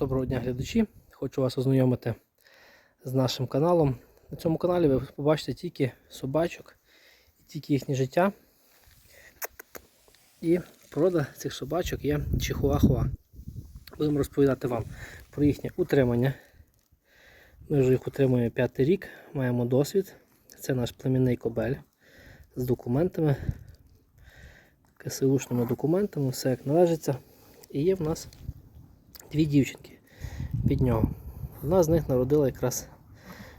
Доброго дня, глядачі. Хочу вас ознайомити з нашим каналом. На цьому каналі ви побачите тільки собачок, тільки їхнє життя. І порода цих собачок є чихуахуа. Будемо розповідати вам про їхнє утримання. Ми вже їх утримуємо п'ятий рік, маємо досвід. Це наш племінний кобель з документами, КСУшними документами, все як належиться. І є в нас дві дівчинки від нього. Одна з них народила якраз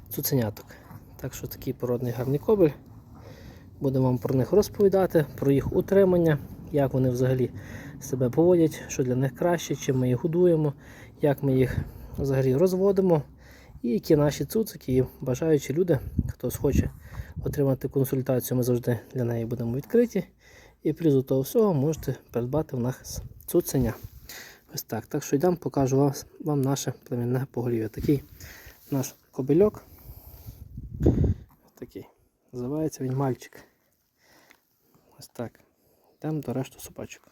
цуценяток. Так що такий породний гарний кобель. Будемо вам про них розповідати, про їх утримання, як вони взагалі себе поводять, що для них краще, чим ми їх годуємо, як ми їх взагалі розводимо. І які наші цуцики і бажаючі люди, хто схоче отримати консультацію, ми завжди для неї будемо відкриті. І плюс до того всього можете придбати в нас цуценя. Ось так. Так що йдемо, покажу вам, вам наше племінне поголів'я. Такий наш кобельок. Такий. Називається він мальчик. Ось так. Йдемо до решту собачок.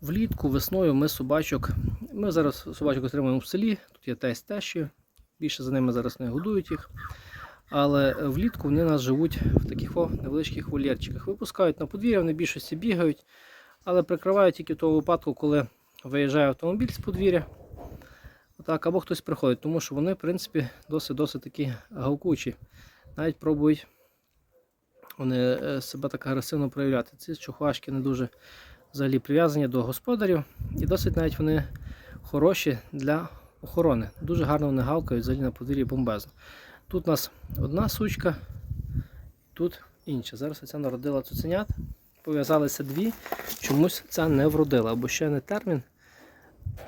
Влітку, весною ми собачок. Ми зараз собачок отримуємо в селі. Тут є тесть тещі. Більше за ними зараз не годують їх. Але влітку вони нас живуть в таких о, невеличких вольєрчиках. Випускають на подвір'я, вони більшості бігають, але прикривають тільки в того випадку, коли виїжджає автомобіль з подвір'я. Отак, або хтось приходить, тому що вони, в принципі, досить-досить такі гавкучі. Навіть пробують вони е, себе так агресивно проявляти. Ці чухвашки не дуже взагалі прив'язані до господарів. І досить навіть вони хороші для охорони. Дуже гарно вони гавкають взагалі на подвір'ї бомбезно. Тут у нас одна сучка, тут інша. Зараз ця народила цуценят. Пов'язалися дві, чомусь ця не вродила, або ще не термін,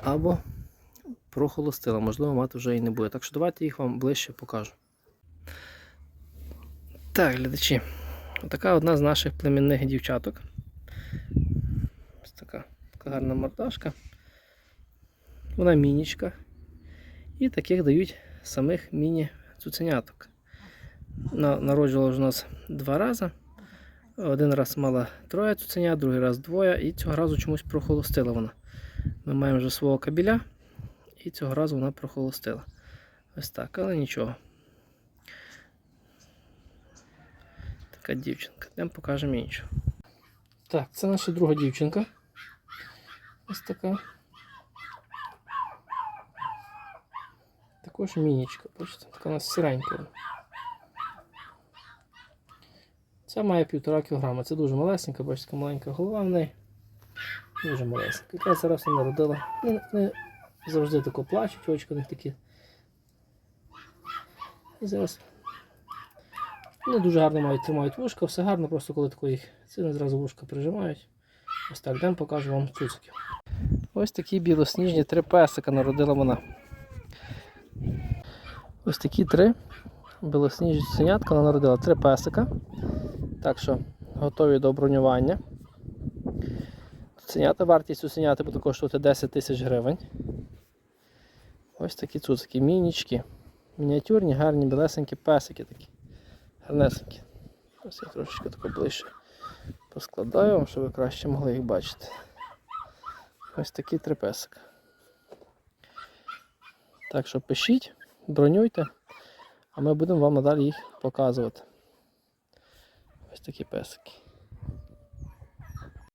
або прохолостила. Можливо, мати вже і не буде. Так що давайте їх вам ближче покажу. Так, глядачі. Отака одна з наших племінних дівчаток. Ось така, така гарна мордашка. Вона мінічка. І таких дають самих міні-цуценяток. Народжувала вже у нас два рази. Один раз мала троє цуценят, другий раз двоє, і цього разу чомусь прохолостила вона. Ми маємо вже свого кабіля, і цього разу вона прохолостила. Ось так, але нічого. Така дівчинка. Йдемо покажемо іншу. Так, це наша друга дівчинка. Ось така. Також мінічка, бачите, така у нас сиренька. Ця має півтора кілограма. Це дуже малесенька, бачите, маленька голова в неї. Дуже малесенька. Якраз зараз вона народила. Не, не завжди тако плачуть, очі у них такі. І зараз вони дуже гарно мають тримають вушка, все гарно, просто коли тако їх сильно зразу вушка прижимають. Ось так, дам покажу вам цуциків. Ось такі білосніжні три песика народила вона. Ось такі три білосніжні цуценятка вона народила три песика. Так що готові до бронювання. Цуценята, вартість цуценяти буде коштувати 10 тисяч гривень. Ось такі цуцики, мінічки. Мініатюрні, гарні, білесенькі песики такі. Гарнесенькі. Ось я трошечки тако ближче поскладаю вам, щоб ви краще могли їх бачити. Ось такі три песика. Так що пишіть, бронюйте, а ми будемо вам надалі їх показувати. Ось такі песики.